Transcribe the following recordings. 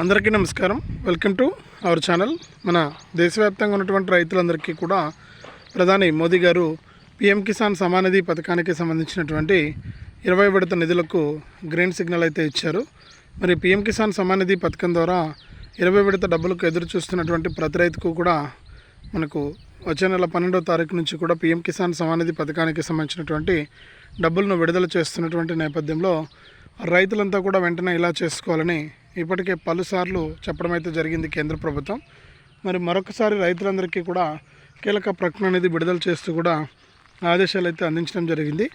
అందరికీ నమస్కారం. Welcome to our channel మన దేశవ్యాప్తంగా ఉన్నటువంటి రైతులందరికీ కూడా ప్రధాని మోదీ గారు పిఎం కిసాన్ సమానిధి పథకానికి సంబంధించినటువంటి ఇరవై విడత నిధులకు గ్రీన్ సిగ్నల్ అయితే ఇచ్చారు. మరి పిఎం కిసాన్ సమానిధి పథకం ద్వారా ఇరవై విడత డబ్బులకు ఎదురు చూస్తున్నటువంటి ప్రతి రైతుకు కూడా మనకు వచ్చే నెల పన్నెండో తారీఖు నుంచి కూడా పిఎం కిసాన్ సమానిధి పథకానికి సంబంధించినటువంటి డబ్బులను విడుదల చేస్తున్నటువంటి నేపథ్యంలో రైతులంతా కూడా వెంటనే ఇలా చేసుకోవాలని ఇప్పటికే పలుసార్లు చెప్పడం అయితే జరిగింది కేంద్ర ప్రభుత్వం. మరి మరొకసారి రైతులందరికీ కూడా కీలక ప్రకటన అనేది విడుదల చేస్తూ కూడా ఆదేశాలు అయితే అందించడం జరిగింది.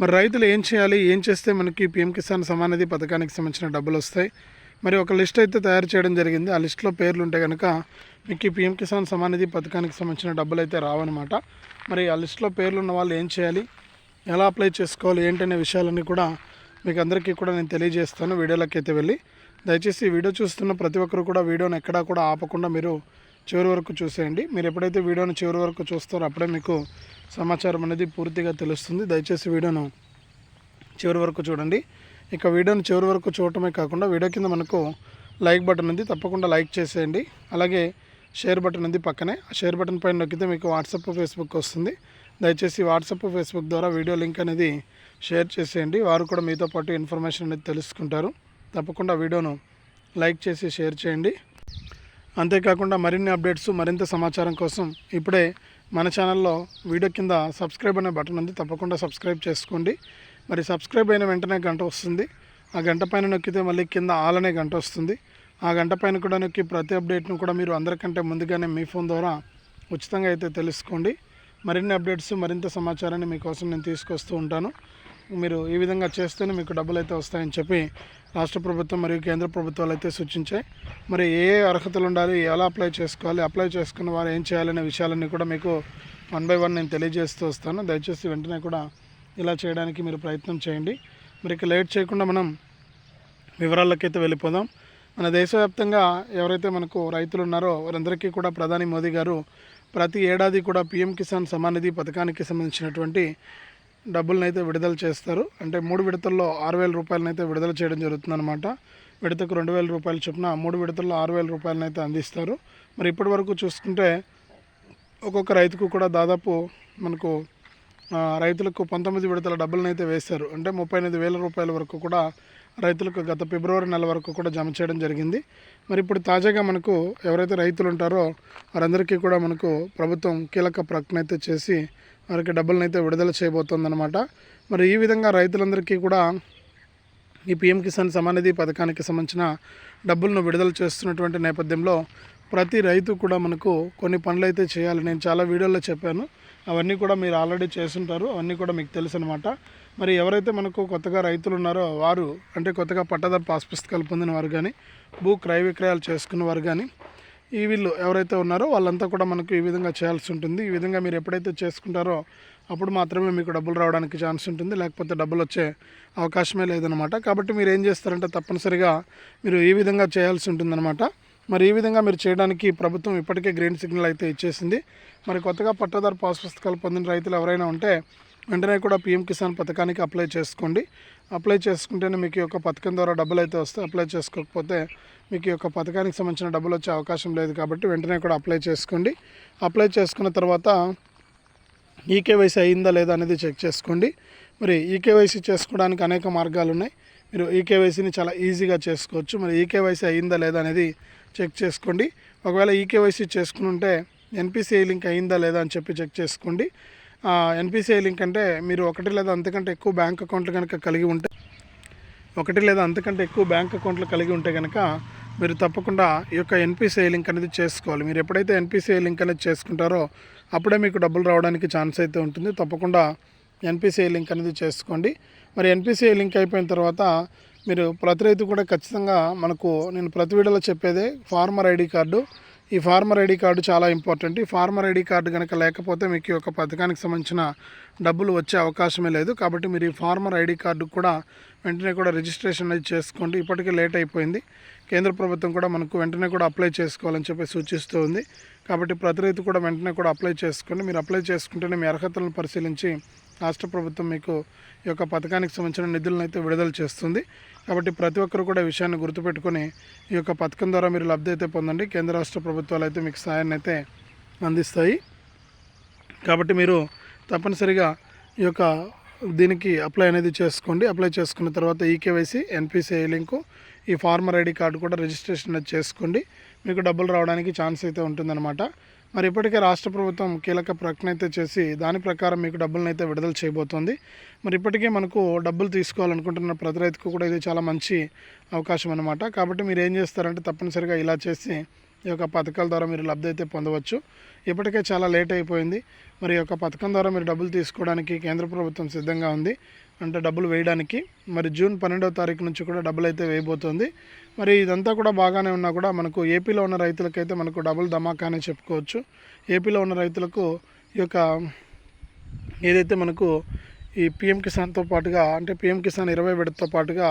మరి రైతులు ఏం చేయాలి ఏం చేస్తే మనకి పిఎం కిసాన్ సమానిధి పథకానికి సంబంధించిన డబ్బులు వస్తాయి? మరి ఒక లిస్ట్ అయితే తయారు చేయడం జరిగింది. ఆ లిస్ట్లో పేర్లు ఉంటే కనుక మీకు పీఎం పిఎం కిసాన్ సమానిధి పథకానికి సంబంధించిన డబ్బులు అయితే రావన్నమాట. మరి ఆ లిస్ట్లో పేర్లు ఉన్న వాళ్ళు ఏం చేయాలి ఎలా అప్లై చేసుకోవాలి ఏంటనే విషయాలన్నీ కూడా మీకు అందరికీ కూడా నేను తెలియజేస్తాను. వీడియోలోకి అయితే వెళ్ళి దయచేసి వీడియో చూస్తున్న ప్రతి ఒక్కరు కూడా వీడియోని ఎక్కడా కూడా ఆపకుండా మీరు చివరి వరకు చూసేయండి. మీరు ఎప్పుడైతే వీడియోని చివరి వరకు చూస్తారో అప్పుడే మీకు సమాచారం అనేది పూర్తిగా తెలుస్తుంది. దయచేసి వీడియోను చివరి వరకు చూడండి. ఇక వీడియోని చివరి వరకు చూడటమే కాకుండా వీడియో కింద మనకు లైక్ బటన్ ఉంది. తప్పకుండా లైక్ చేసేయండి. అలాగే షేర్ బటన్ ఉంది పక్కనే. ఆ షేర్ బటన్ పైన నొక్కితే మీకు వాట్సాప్ ఫేస్బుక్ వస్తుంది. దయచేసి వాట్సాప్ ఫేస్బుక్ ద్వారా వీడియో లింక్ అనేది షేర్ చేసేయండి. వారు కూడా మీతో పాటు ఇన్ఫర్మేషన్ అనేది తెలుసుకుంటారు. తప్పకుండా వీడియోను లైక్ చేసి షేర్ చేయండి. అంతేకాకుండా మరిన్ని అప్డేట్స్ మరింత సమాచారం కోసం ఇప్పుడే మన ఛానల్లో వీడియో కింద సబ్స్క్రైబ్ అనే బటన్ ఉంది. తప్పకుండా సబ్స్క్రైబ్ చేసుకోండి. మరి సబ్స్క్రైబ్ అయిన వెంటనే గంట వస్తుంది. ఆ గంట పైన నొక్కితే మళ్ళీ కింద ఆల్ అనే గంట వస్తుంది. ఆ గంట పైన కూడా నొక్కి ప్రతి అప్డేట్ను కూడా మీరు అందరికంటే ముందుగానే మీ ఫోన్ ద్వారా ఉచితంగా అయితే తెలుసుకోండి. మరిన్ని అప్డేట్స్ మరింత సమాచారాన్ని మీకోసం నేను తీసుకొస్తూ ఉంటాను. మీరు ఈ విధంగా చేస్తేనే మీకు డబ్బులు అయితే వస్తాయని చెప్పి రాష్ట్ర ప్రభుత్వం మరియు కేంద్ర ప్రభుత్వాలు అయితే సూచించాయి. మరి ఏ ఏ అర్హతలు ఉండాలి ఎలా అప్లై చేసుకోవాలి అప్లై చేసుకున్న వారు ఏం చేయాలనే విషయాలన్నీ కూడా మీకు వన్ బై వన్ నేను తెలియజేస్తూ వస్తాను. దయచేసి వెంటనే కూడా ఇలా చేయడానికి మీరు ప్రయత్నం చేయండి. మరి ఇక లేట్ చేయకుండా మనం వివరాలకైతే వెళ్ళిపోదాం. మన దేశవ్యాప్తంగా ఎవరైతే మనకు రైతులు ఉన్నారో వారందరికీ కూడా ప్రధాని మోదీ గారు ప్రతి ఏడాది కూడా పీఎం కిసాన్ సమానిధి పథకానికి సంబంధించినటువంటి డబ్బులను అయితే విడుదల చేస్తారు. అంటే మూడు విడతల్లో ఆరు వేల రూపాయలను అయితే విడుదల చేయడం జరుగుతుందన్నమాట. విడతకు రెండు వేల రూపాయలు చొప్పున మూడు విడతల్లో ఆరు వేల రూపాయలను అయితే అందిస్తారు. మరి ఇప్పటి వరకు చూసుకుంటే ఒక్కొక్క రైతుకు కూడా దాదాపు మనకు రైతులకు పంతొమ్మిది విడతల డబ్బులను అయితే వేశారు. అంటే ముప్పై ఎనిమిది వేల రూపాయల వరకు కూడా రైతులకు గత ఫిబ్రవరి నెల వరకు కూడా జమ చేయడం జరిగింది. మరి ఇప్పుడు తాజాగా మనకు ఎవరైతే రైతులు ఉంటారో వారందరికీ కూడా మనకు ప్రభుత్వం కీలక ప్రకటన అయితే చేసి వారికి డబ్బులను అయితే విడుదల చేయబోతోందనమాట మరి ఈ విధంగా రైతులందరికీ కూడా ఈ పిఎం కిసాన్ సమానిధి పథకానికి సంబంధించిన డబ్బులను విడుదల చేస్తున్నటువంటి నేపథ్యంలో ప్రతి రైతు కూడా మనకు కొన్ని పనులు అయితే చేయాలి నేను చాలా వీడియోల్లో చెప్పాను. అవన్నీ కూడా మీరు ఆల్రెడీ చేస్తుంటారు. అవన్నీ కూడా మీకు తెలుసు అనమాట మరి ఎవరైతే మనకు కొత్తగా రైతులు ఉన్నారో వారు అంటే కొత్తగా పట్టాదారు పాస్ పుస్తకాలు పొందిన వారు కానీ భూ క్రయ విక్రయాలు చేసుకున్న వారు కానీ ఈ వీళ్ళు ఎవరైతే ఉన్నారో వాళ్ళంతా కూడా మనకు ఈ విధంగా చేయాల్సి ఉంటుంది. ఈ విధంగా మీరు ఎప్పుడైతే చేసుకుంటారో అప్పుడు మాత్రమే మీకు డబ్బులు రావడానికి ఛాన్స్ ఉంటుంది. లేకపోతే డబ్బులు వచ్చే అవకాశమే లేదనమాట కాబట్టి మీరు ఏం చేస్తారంటే తప్పనిసరిగా మీరు ఈ విధంగా చేయాల్సి ఉంటుందన్నమాట. మరి ఈ విధంగా మీరు చేయడానికి ప్రభుత్వం ఇప్పటికే గ్రీన్ సిగ్నల్ అయితే ఇచ్చేసింది. మరి కొత్తగా పట్టాదారు పాస్ పుస్తకాలు పొందిన రైతులు ఎవరైనా ఉంటే వెంటనే కూడా పిఎం కిసాన్ పథకానికి అప్లై చేసుకోండి. అప్లై చేసుకుంటేనే మీకు యొక్క పథకం ద్వారా డబ్బులు అయితే వస్తాయి. అప్లై చేసుకోకపోతే మీకు యొక్క పథకానికి సంబంధించిన డబ్బులు వచ్చే అవకాశం లేదు కాబట్టి వెంటనే కూడా అప్లై చేసుకోండి. అప్లై చేసుకున్న తర్వాత ఈకేవైసీ అయిందా లేదా అనేది చెక్ చేసుకోండి. మరి ఈకేవైసీ చేసుకోవడానికి అనేక మార్గాలు ఉన్నాయి. మీరు ఈకేవైసీని చాలా ఈజీగా చేసుకోవచ్చు. మరి ఈకేవైసీ అయిందా లేదా అనేది చెక్ చేసుకోండి. ఒకవేళ ఈకేవైసీ చేసుకుని ఉంటే ఎన్పిసిఐ లింక్ అయిందా లేదా అని చెప్పి చెక్ చేసుకోండి. ఎన్పిసిఐ లింక్ అంటే మీరు ఒకటి లేదా అంతకంటే ఎక్కువ బ్యాంక్ అకౌంట్లు కనుక కలిగి ఉంటే ఒకటి లేదా అంతకంటే ఎక్కువ బ్యాంక్ అకౌంట్లు కలిగి ఉంటే కనుక మీరు తప్పకుండా ఈ యొక్క ఎన్పిసిఐ లింక్ అనేది చేసుకోవాలి. మీరు ఎప్పుడైతే ఎన్పిసిఐ లింక్ అనేది చేసుకుంటారో అప్పుడే మీకు డబ్బులు రావడానికి ఛాన్స్ అయితే ఉంటుంది. తప్పకుండా ఎన్పిసిఐ లింక్ అనేది చేసుకోండి. మరి ఎన్పిసిఐ లింక్ అయిపోయిన తర్వాత మీరు ప్రతి రైతు కూడా ఖచ్చితంగా మనకు నేను ప్రతి వీడియోలో చెప్పేదే ఫార్మర్ ఐడి కార్డు ఈ ఫార్మర్ ఐడి కార్డు చాలా ఇంపార్టెంట్. ఈ ఫార్మర్ ఐడి కార్డు కనుక లేకపోతే మీకు ఈ యొక్క పథకానికి సంబంధించిన డబ్బులు వచ్చే అవకాశమే లేదు. కాబట్టి మీరు ఈ ఫార్మర్ ఐడి కార్డు కూడా వెంటనే కూడా రిజిస్ట్రేషన్ అనేది చేసుకోండి. ఇప్పటికే లేట్ అయిపోయింది. కేంద్ర ప్రభుత్వం కూడా మనకు వెంటనే కూడా అప్లై చేసుకోవాలని చెప్పి సూచిస్తూ ఉంది. కాబట్టి ప్రతి రైతు కూడా వెంటనే కూడా అప్లై చేసుకోండి. మీరు అప్లై చేసుకుంటేనే మీ అర్హతలను పరిశీలించి రాష్ట్ర ప్రభుత్వం మీకు ఈ యొక్క పథకానికి సంబంధించిన నిధులను అయితే విడుదల చేస్తుంది. కాబట్టి ప్రతి ఒక్కరు కూడా విషయాన్ని గుర్తుపెట్టుకొని ఈ యొక్క పథకం ద్వారా మీరు లబ్ధి అయితే పొందండి. కేంద్ర రాష్ట్ర ప్రభుత్వాలు అయితే మీకు సహాయాన్ని అయితే అందిస్తాయి. కాబట్టి మీరు తప్పనిసరిగా ఈ యొక్క దీనికి అప్లై అనేది చేసుకోండి. అప్లై చేసుకున్న తర్వాత ఈకేవైసీ ఎన్పిసిఐ లింకు ఈ ఫార్మర్ ఐడి కార్డు కూడా రిజిస్ట్రేషన్ చేసుకోండి. మీకు డబ్బులు రావడానికి ఛాన్స్ అయితే ఉంటుందన్నమాట. మరి ఇప్పటికే రాష్ట్ర ప్రభుత్వం కీలక ప్రకటన అయితే చేసి దాని ప్రకారం మీకు డబ్బులను అయితే విడుదల చేయబోతోంది. మరి ఇప్పటికే మనకు డబ్బులు తీసుకోవాలనుకుంటున్న ప్రతి రైతుకు కూడా ఇది చాలా మంచి అవకాశం అనమాట కాబట్టి మీరు ఏం చేస్తారంటే తప్పనిసరిగా ఇలా చేసి ఈ యొక్క పథకాల ద్వారా మీరు లబ్ధి అయితే పొందవచ్చు. ఇప్పటికే చాలా లేట్ అయిపోయింది. మరి ఈ యొక్క పథకం ద్వారా మీరు డబ్బులు తీసుకోవడానికి కేంద్ర ప్రభుత్వం సిద్ధంగా ఉంది. అంటే డబ్బులు వేయడానికి. మరి జూన్ పన్నెండవ తారీఖు నుంచి కూడా డబ్బులు అయితే వేయబోతోంది. మరి ఇదంతా కూడా బాగానే ఉన్నా కూడా మనకు ఏపీలో ఉన్న రైతులకైతే మనకు డబుల్ ధమాకా అనే చెప్పుకోవచ్చు. ఏపీలో ఉన్న రైతులకు ఈ యొక్క ఏదైతే మనకు ఈ పిఎం కిసాన్తో పాటుగా అంటే పిఎం కిసాన్ ఇరవై విడతతో పాటుగా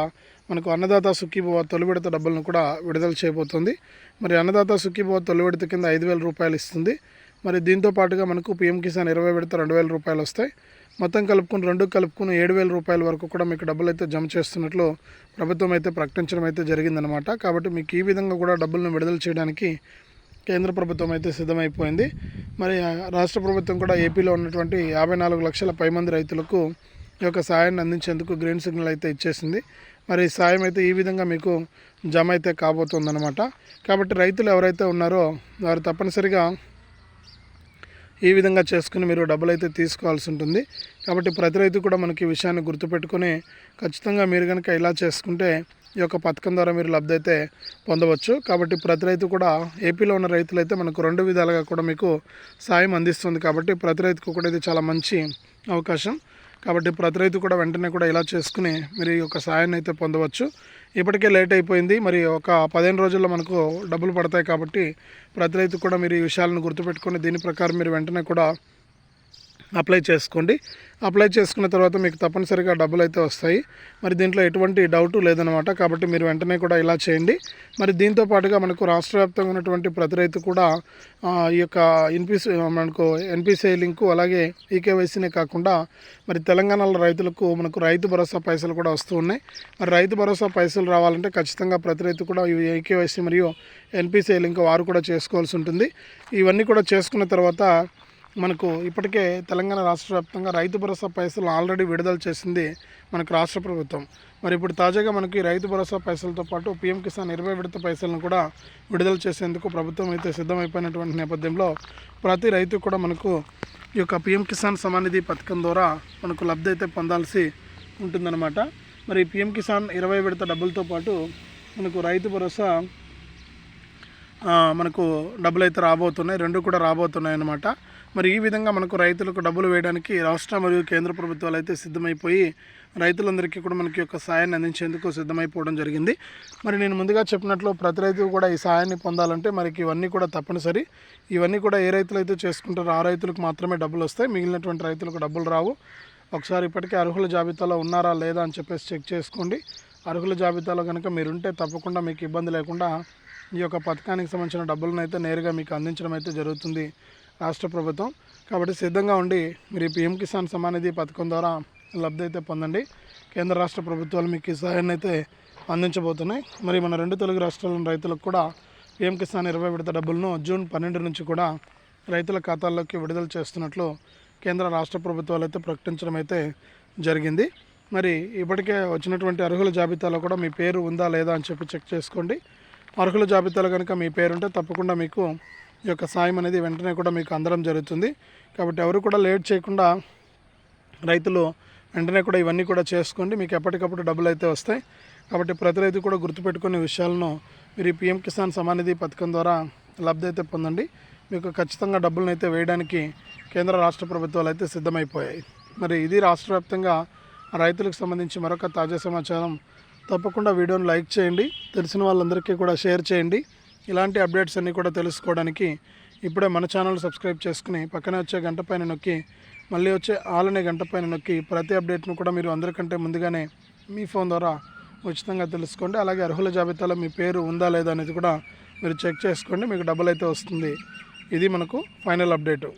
మనకు అన్నదాత సుఖీభవ తొలి విడత డబ్బులను కూడా విడుదల చేయబోతుంది. మరి అన్నదాత సుఖీభవ తొలి విడత కింద ఐదు వేల రూపాయలు ఇస్తుంది. మరి దీంతో పాటుగా మనకు పిఎం కిసాన్ ఇరవై విడత రెండు వేల రూపాయలు వస్తాయి. మొత్తం కలుపుకుని రెండు కలుపుకుని ఏడు వేల రూపాయల వరకు కూడా మీకు డబ్బులు అయితే జమ చేస్తున్నట్లు ప్రభుత్వం అయితే ప్రకటించడం అయితే జరిగిందనమాట కాబట్టి మీకు ఈ విధంగా కూడా డబ్బులను విడుదల చేయడానికి కేంద్ర ప్రభుత్వం అయితే సిద్ధమైపోయింది. మరి రాష్ట్ర ప్రభుత్వం కూడా ఏపీలో ఉన్నటువంటి యాభై నాలుగు లక్షల పై మంది రైతులకు ఈ యొక్క సాయాన్ని అందించేందుకు గ్రీన్ సిగ్నల్ అయితే ఇచ్చేసింది. మరి సాయం అయితే ఈ విధంగా మీకు జమ అయితే కాబోతుందన్నమాట. కాబట్టి రైతులు ఎవరైతే ఉన్నారో వారు తప్పనిసరిగా ఈ విధంగా చేసుకుని మీరు డబ్బులు అయితే తీసుకోవాల్సి ఉంటుంది. కాబట్టి ప్రతి రైతు కూడా మనకి ఈ విషయాన్ని గుర్తుపెట్టుకొని ఖచ్చితంగా మీరు కనుక ఇలా చేసుకుంటే ఈ యొక్క పథకం ద్వారా మీరు లబ్ధి అయితే పొందవచ్చు. కాబట్టి ప్రతి రైతు కూడా ఏపీలో ఉన్న రైతులైతే మనకు రెండు విధాలుగా కూడా మీకు సాయం అందిస్తుంది. కాబట్టి ప్రతి రైతుకు కూడా ఇది చాలా మంచి అవకాశం. కాబట్టి ప్రతి రైతు కూడా వెంటనే కూడా ఇలా చేసుకుని మీరు ఈ యొక్క సాయాన్ని అయితే పొందవచ్చు. ఇప్పటికే లేట్ అయిపోయింది. మరి ఒక పదిహేను రోజుల్లో మనకు డబ్బులు పడతాయి కాబట్టి ప్రతి రైతు కూడా మీరు ఈ విషయాలను గుర్తుపెట్టుకొని దీని ప్రకారం మీరు వెంటనే కూడా అప్లై చేసుకోండి. అప్లై చేసుకున్న తర్వాత మీకు తప్పనిసరిగా డబ్బులు అయితే వస్తాయి. మరి దీంట్లో ఎటువంటి డౌట్ లేదనమాట కాబట్టి మీరు వెంటనే కూడా ఇలా చేయండి. మరి దీంతో పాటుగా మనకు రాష్ట్ర వ్యాప్తంగా ఉన్నటువంటి ప్రతి రైతు కూడా ఈ యొక్క ఎన్పిసి మనకు ఎన్పిసిఐ లింకు అలాగే ఈకేవైసీనే కాకుండా మరి తెలంగాణలో రైతులకు మనకు రైతు భరోసా పైసలు కూడా వస్తూ ఉన్నాయి. మరి రైతు భరోసా పైసలు రావాలంటే ఖచ్చితంగా ప్రతి రైతు కూడా ఈ ఈకేవైసీ మరియు ఎన్పిసిఐ లింక్ వారు కూడా చేసుకోవాల్సి ఉంటుంది. ఇవన్నీ కూడా చేసుకున్న తర్వాత మనకు ఇప్పటికే తెలంగాణ రాష్ట్ర వ్యాప్తంగా రైతు భరోసా పైసలు ఆల్రెడీ విడుదల చేసింది మనకు రాష్ట్ర ప్రభుత్వం. మరి ఇప్పుడు తాజాగా మనకి రైతు భరోసా పైసలతో పాటు పీఎం కిసాన్ ఇరవై విడత పైసలను కూడా విడుదల చేసేందుకు ప్రభుత్వం అయితే సిద్ధమైపోయినటువంటి నేపథ్యంలో ప్రతి రైతు కూడా మనకు ఈ యొక్క పీఎం కిసాన్ సమానిధి పథకం ద్వారా మనకు లబ్ధి అయితే పొందాల్సి ఉంటుందన్నమాట. మరి పీఎం కిసాన్ ఇరవై విడత డబ్బులతో పాటు మనకు రైతు భరోసా మనకు డబ్బులు అయితే రాబోతున్నాయి. రెండు కూడా రాబోతున్నాయి అన్నమాట. మరి ఈ విధంగా మనకు రైతులకు డబ్బులు వేయడానికి రాష్ట్ర మరియు కేంద్ర ప్రభుత్వాలు అయితే సిద్ధమైపోయి రైతులందరికీ కూడా మనకి యొక్క సాయాన్ని అందించేందుకు సిద్ధమైపోవడం జరిగింది. మరి నేను ముందుగా చెప్పినట్లు ప్రతి రైతు కూడా ఈ సాయాన్ని పొందాలంటే మనకి ఇవన్నీ కూడా తప్పనిసరి. ఇవన్నీ కూడా ఏ రైతులు అయితే చేసుకుంటారో ఆ రైతులకు మాత్రమే డబ్బులు వస్తాయి. మిగిలినటువంటి రైతులకు డబ్బులు రావు. ఒకసారి ఇప్పటికే అర్హుల జాబితాలో ఉన్నారా లేదా అని చెప్పేసి చెక్ చేసుకోండి. అర్హుల జాబితాలో కనుక మీరుంటే తప్పకుండా మీకు ఇబ్బంది లేకుండా ఈ యొక్క పథకానికి సంబంధించిన డబ్బులను అయితే నేరుగా మీకు అందించడం అయితే జరుగుతుంది రాష్ట్ర ప్రభుత్వం. కాబట్టి సిద్ధంగా ఉండి మీరు ఈ పిఎం కిసాన్ సమానిధి పథకం ద్వారా లబ్ధి అయితే పొందండి. కేంద్ర రాష్ట్ర ప్రభుత్వాలు మీకు ఈ సహాయాన్ని అయితే అందించబోతున్నాయి. మరి మన రెండు తెలుగు రాష్ట్రాల రైతులకు కూడా పిఎం కిసాన్ ఇరవై విడత డబ్బులను జూన్ పన్నెండు నుంచి కూడా రైతుల ఖాతాల్లోకి విడుదల చేస్తున్నట్లు కేంద్ర రాష్ట్ర ప్రభుత్వాలు అయితే ప్రకటించడం అయితే జరిగింది. మరి ఇప్పటికే వచ్చినటువంటి అర్హుల జాబితాలో కూడా మీ పేరు ఉందా లేదా అని చెప్పి చెక్ చేసుకోండి. అర్హుల జాబితాలో కనుక మీ పేరుంటే తప్పకుండా మీకు ఈ యొక్క సాయం అనేది వెంటనే కూడా మీకు అందడం జరుగుతుంది. కాబట్టి ఎవరు కూడా లేట్ చేయకుండా రైతులు వెంటనే కూడా ఇవన్నీ కూడా చేసుకోండి. మీకు ఎప్పటికప్పుడు డబ్బులు అయితే వస్తాయి. కాబట్టి ప్రతి రైతు కూడా గుర్తుపెట్టుకునే విషయాలను మీరు ఈ పిఎం కిసాన్ సమానిధి పథకం ద్వారా లబ్ధి అయితే పొందండి. మీకు ఖచ్చితంగా డబ్బులను అయితే వేయడానికి కేంద్ర రాష్ట్ర ప్రభుత్వాలు అయితే సిద్ధమైపోయాయి. మరి ఇది రాష్ట్ర వ్యాప్తంగా రైతులకు సంబంధించి మరొక తాజా సమాచారం తప్పకుండా వీడియోను లైక్ చేయండి. తెలిసిన వాళ్ళందరికీ కూడా షేర్ చేయండి. ఇలాంటి అప్డేట్స్ అన్నీ కూడా తెలుసుకోవడానికి ఇప్పుడే మన ఛానల్ సబ్స్క్రైబ్ చేసుకుని పక్కనే వచ్చే గంట పైన నొక్కి మళ్ళీ వచ్చే ఆల్ అనే గంట పైన నొక్కి ప్రతి అప్డేట్ను కూడా మీరు అందరికంటే ముందుగానే మీ ఫోన్ ద్వారా ఉచితంగా తెలుసుకోండి. అలాగే అర్హుల జాబితాలో మీ పేరు ఉందా లేదా అనేది కూడా మీరు చెక్ చేసుకోండి. మీకు డబ్బులు అయితే వస్తుంది. ఇది మనకు ఫైనల్ అప్డేటు.